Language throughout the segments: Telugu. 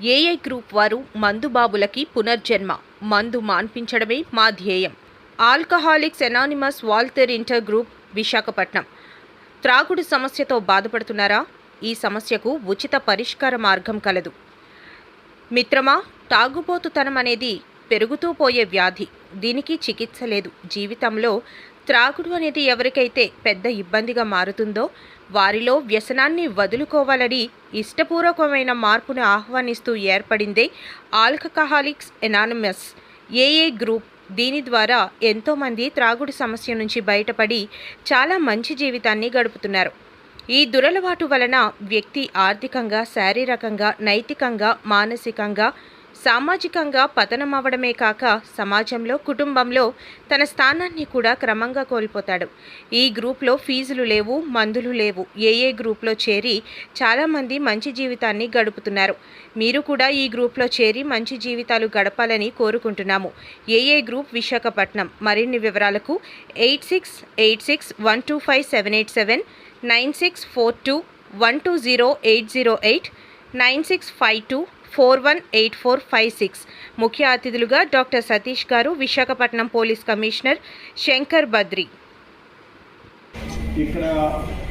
ఏఐ గ్రూప్ వారు మందుబాబులకి పునర్జన్మ మందు మాన్పించడమే మా ధ్యేయం. Alcoholics anonymous Waltair inter group Visakhapatnam. త్రాగుడు సమస్యతో బాధపడుతున్నారా? ఈ సమస్యకు ఉచిత పరిష్కార మార్గం కలదు. మిత్రమా తాగుబోతుతనం అనేది పెరుగుతూ పోయే వ్యాధి. దీనికి చికిత్స లేదు. జీవితంలో త్రాగుడు అనేది ఎవరికైతే పెద్ద ఇబ్బందిగా మారుతుందో వారిలో వ్యసనాన్ని వదులుకోవాలని ఇష్టపూర్వకమైన మార్పును ఆహ్వానిస్తూ ఏర్పడిందే ఆల్కహాలిక్స్ ఎనానమస్. ఏఏ గ్రూప్ దీని ద్వారా ఎంతోమంది త్రాగుడు సమస్య నుంచి బయటపడి చాలా మంచి జీవితాన్ని గడుపుతున్నారు. ఈ దురలవాటు వలన వ్యక్తి ఆర్థికంగా శారీరకంగా నైతికంగా మానసికంగా సామాజికంగా పతనమవడమే కాక సమాజంలో కుటుంబంలో తన స్థానాన్ని కూడా క్రమంగా కోల్పోతాడు. ఈ గ్రూప్లో ఫీజులు లేవు మందులు లేవు. ఏఏ గ్రూప్లో చేరి చాలామంది మంచి జీవితాన్ని గడుపుతున్నారు. మీరు కూడా ఈ గ్రూప్లో చేరి మంచి జీవితాలు గడపాలని కోరుకుంటున్నాము. ఏఏ గ్రూప్? విశాఖపట్నం. మరిన్ని వివరాలకు eight six eight six one two five seven eight seven nine six four two one two zero eight zero eight nine six five two four one eight four five six. ముఖ్య అతిథులుగా doctor Satish garu Visakhapatnam police commissioner Shankar Badri. ఇక్కడ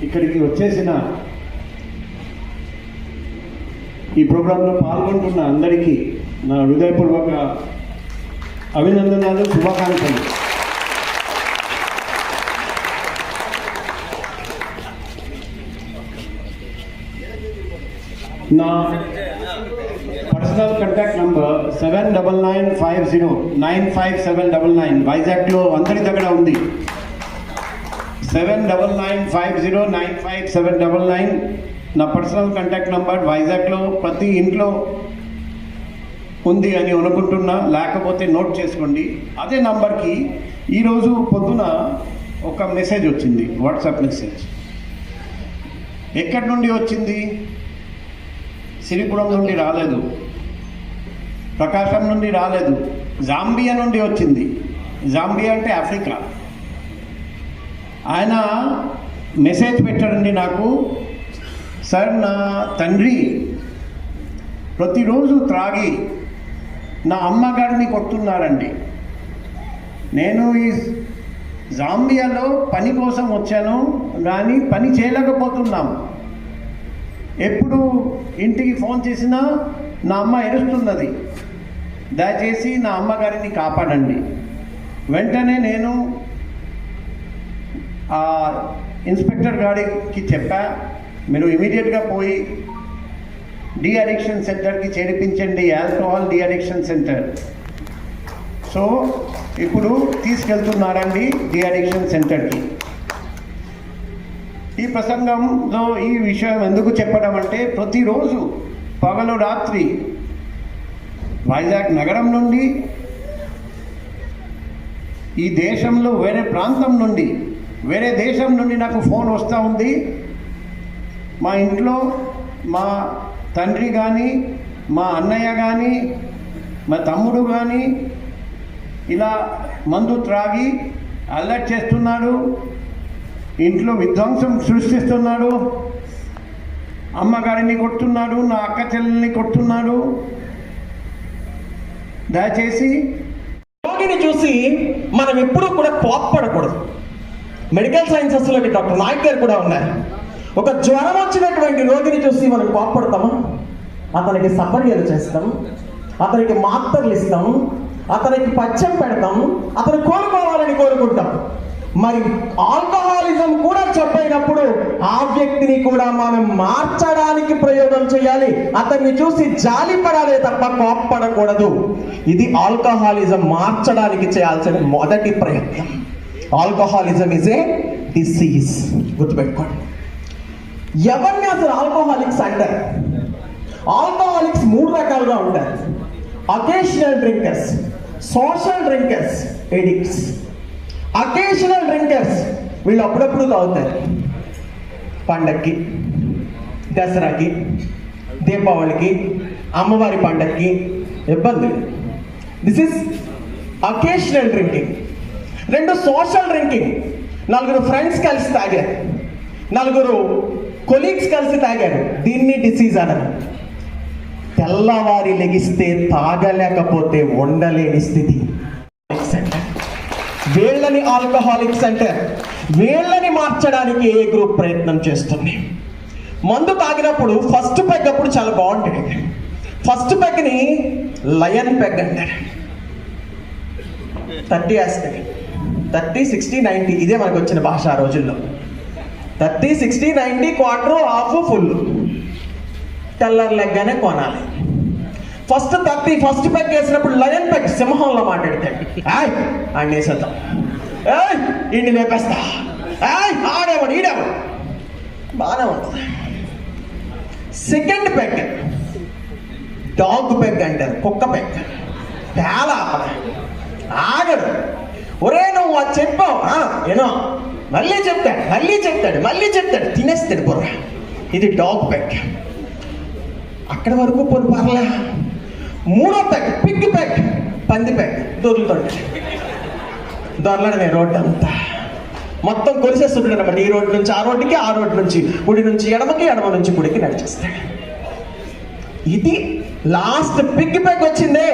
ఇక్కడికి వచ్చేసిన ఈ ప్రోగ్రాంలో పాల్గొంటున్న అందరికీ నా హృదయపూర్వక అభినందనలు శుభాకాంక్షలు. నా personal contact number seven double nine five zero nine five seven double nine వైజాగ్లో అందరి దగ్గర ఉంది. Seven double nine five zero nine five seven double nine నా పర్సనల్ కాంటాక్ట్ నంబర్ వైజాగ్లో ప్రతి ఇంట్లో ఉంది అని అనుకుంటున్నా. లేకపోతే నోట్ చేసుకోండి. అదే నంబర్కి ఈరోజు పొద్దున ఒక మెసేజ్ వచ్చింది. వాట్సాప్ మెసేజ్ ఎక్కడి నుండి వచ్చింది? సిరిపురం నుండి రాలేదు. ప్రకాశం నుండి రాలేదు. జాంబియా నుండి వచ్చింది. జాంబియా అంటే ఆఫ్రికా. ఆయన మెసేజ్ పెట్టాడండి నాకు. సార్ నా తండ్రి ప్రతిరోజు త్రాగి నా అమ్మగారిని కొడుతున్నారండి. నేను ఈ జాంబియాలో పని కోసం వచ్చాను కానీ పని చేయలేకపోతున్నాం. ఎప్పుడు ఇంటికి ఫోన్ చేసినా నా అమ్మ ఎరుస్తున్నది దయచేసి నా అమ్మగారిని కాపాడండి. వెంటనే నేను ఆ ఇన్స్పెక్టర్ గారికి చెప్పా మీరు ఇమీడియట్గా పోయి డి అడిక్షన్ సెంటర్కి చేర్పించండి alcohol de addiction centre. So ఇప్పుడు తీసుకెళ్తున్నారండి డి అడిక్షన్ సెంటర్కి. ఈ ప్రసంగంలో ఈ విషయం ఎందుకు చెప్పడం అంటే ప్రతిరోజు పగలు రాత్రి వైజాగ్ నగరం నుండి ఈ దేశంలో వేరే ప్రాంతం నుండి వేరే దేశం నుండి నాకు ఫోన్ వస్తూ ఉంది. మా ఇంట్లో మా తండ్రి కానీ మా అన్నయ్య కానీ మా తమ్ముడు కానీ ఇలా మందు త్రాగి అలర్ట్ చేస్తున్నాడు. ఇంట్లో విధ్వంసం సృష్టిస్తున్నాడు. అమ్మగారిని కొడుతున్నాడు నా అక్క చెల్లెల్ని కొడుతున్నాడు. దయచేసి రోగిని చూసి మనం ఎప్పుడూ కూడా కోప్పడకూడదు. మెడికల్ సైన్సెస్లోకి డాక్టర్ నాయక్ గారు కూడా ఉన్నారు. ఒక జ్వరం వచ్చినటువంటి రోగిని చూసి మనం కోప్పడతామా? అతనికి సపర్యలు చేస్తాం అతనికి మాత్రలు ఇస్తాం అతనికి పచ్చం పెడతాం అతను కోరుకోవాలని కోరుకుంటాం. మరి ఆల్కహాలిజం కూడా చెప్పేటప్పుడు ఆ వ్యక్తిని కూడా మనం మార్చడానికి ప్రయోగం చేయాలి. అతన్ని చూసి జాలి పడాలి తప్ప కోప్పడకూడదు. ఇది ఆల్కహాలిజం మార్చడానికి చేయాల్సిన మొదటి ప్రయత్నం. ఆల్కహాలిజం ఇస్ ఏ డిసీజ్ గుర్తుపెట్టుకోండి. ఎవరిని అసలు ఆల్కహాలిక్స్ అంటారు? ఆల్కహాలిక్స్ మూడు రకాలుగా ఉంటారు occasional drinkers social drinkers addicts occasional drinkers వీళ్ళు అప్పుడప్పుడు తాగుతారు. పండక్కి దసరాకి దీపావళికి అమ్మవారి పండక్కి ఇబ్బంది. దిస్ ఇస్ అకేషనల్ డ్రింకింగ్ రెండు సోషల్ డ్రింకింగ్ నలుగురు ఫ్రెండ్స్ కలిసి తాగారు. నలుగురు కొలీగ్స్ కలిసి తాగారు. దీన్ని డిసీజ్ అనరు. తెల్లవారి లెగిస్తే తాగలేకపోతే ఉండలేని స్థితి. వీళ్ళని ఆల్కహాలిక్స్ అంటే వీళ్ళని మార్చడానికి ఏ గ్రూప్ ప్రయత్నం చేస్తుంది? మందు తాగినప్పుడు ఫస్ట్ పెగ్ అప్పుడు చాలా బాగుంటుంది ఫస్ట్ పెగ్ని లయన్ పెగ్ అంటారు. థర్టీ వేస్తుంది థర్టీ సిక్స్టీ నైంటీ ఇదే మనకు వచ్చిన భాష ఆ రోజుల్లో. Thirty sixty ninety quarter half full తెల్లర్ లెగ్గానే కొనాలి. ఫస్ట్ తప్పి ఫస్ట్ పెగ్ వేసినప్పుడు లయన్ పెగ్ సింహంలో మాట్లాడతాడు. ఆయ్ ఆయన వేసేద్దాం. ఏయ్ ఇండి లేపేస్తా ఏయ్ ఆడేవాడు ఈడేవాడు. బాగానే ఉంటుంది. Second peg. డాగ్ పెగ్ అంటారు కుక్క పెగ్. తేలా ఆగడు. ఒరే నువ్వు అది చెప్పావు. ఏనో. మళ్ళీ చెప్తాడు మళ్ళీ చెప్తాడు మళ్ళీ చెప్తాడు. తినేస్తాడు బుర్ర. ఇది డాగ్ పెగ్. అక్కడ వరకు పొను మూడో ప్యాక్ పిగ్ ప్యాక్ పంది ప్యాక్ దొరుకుతాడు. దొరలడమే రోడ్డు అంతా. మొత్తం కొలిసేస్తుంటాడు అనమాట ఈ రోడ్డు నుంచి ఆ రోడ్డుకి ఆ రోడ్డు నుంచి కుడి నుంచి ఎడమకి ఎడమ నుంచి కుడికి నడిచేస్తాడు. ఇది లాస్ట్ పిగ్ ప్యాక్ వచ్చిందే.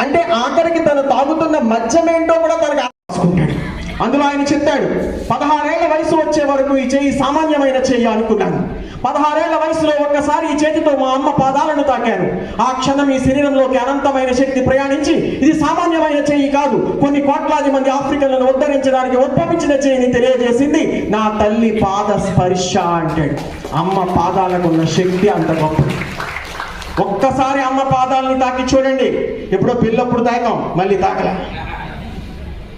అంటే ఆఖరికి తను తాగుతున్న మద్యం ఏంటో కూడా తనకు రాసుకుంటాడు అందులో ఆయన చెప్పాడు పదహారేళ్ళ వయసు వచ్చే వరకు ఈ చేయి సామాన్యమైన చేయి అనుకున్నాను. పదహారేళ్ళ వయసులో ఒక్కసారి ఈ చేతితో మా అమ్మ పాదాలను తాకాను ఆ క్షణం ఈ శరీరంలోకి అనంతమైన శక్తి ప్రయాణించి ఇది సామాన్యమైన చేయి కాదు కొన్ని కోట్లాది మంది ఆఫ్రికన్లను ఉద్ధరించడానికి ఉద్భవించిన చేయిని తెలియజేసింది నా తల్లి పాద స్పర్శ అంటాడు. అమ్మ పాదాలకు ఉన్న శక్తి అంత గొప్పది. ఒక్కసారి అమ్మ పాదాలని తాకి చూడండి. ఎప్పుడో పిల్లప్పుడు తాకాం మళ్ళీ తాకలే.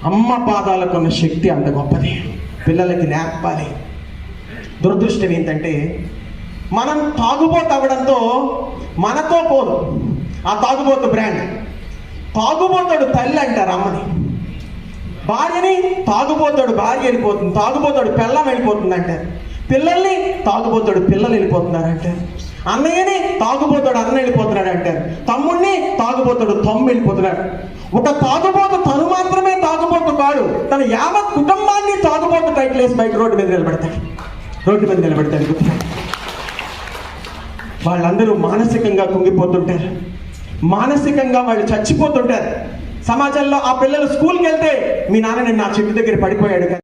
అమ్మ పాదాలకు ఉన్న శక్తి అంత గొప్పది. పిల్లలకి నేర్పాలి. దురదృష్టం ఏంటంటే మనం తాగుబోతు అవ్వడంతో మనతో పోదు. ఆ తాగుబోతు బ్రాండ్. తాగుబోతాడు తల్లి అంటారు అమ్మని భార్యని తాగుబోతాడు భార్య వెళ్ళిపోతుంది తాగుబోతాడు పిల్లం వెళ్ళిపోతుంది అంటారు పిల్లల్ని తాగుబోతాడు పిల్లలు వెళ్ళిపోతున్నారు అంటారు అన్నయ్యని తాగుబోతాడు అన్న వెళ్ళిపోతున్నాడు అంటారు తమ్ముడిని తాగుబోతాడు తమ్ము వెళ్ళిపోతున్నాడు. ఒక తాగుబోతు తను మాత్రమే తాగుబోతు కాడు. తన యావత్ కుటుంబాన్ని తాగుబోతు టైటిల్ వేసి బయట రోడ్డు మీద నిలబెడతాడు. రోడ్డు మీద నిలబెడతాడు. వాళ్ళందరూ మానసికంగా కుంగిపోతుంటారు. మానసికంగా వాళ్ళు చచ్చిపోతుంటారు. సమాజంలో ఆ పిల్లలు స్కూల్కి వెళ్తే మీ నాన్న నిన్న నా చెట్టు దగ్గర పడిపోయాడు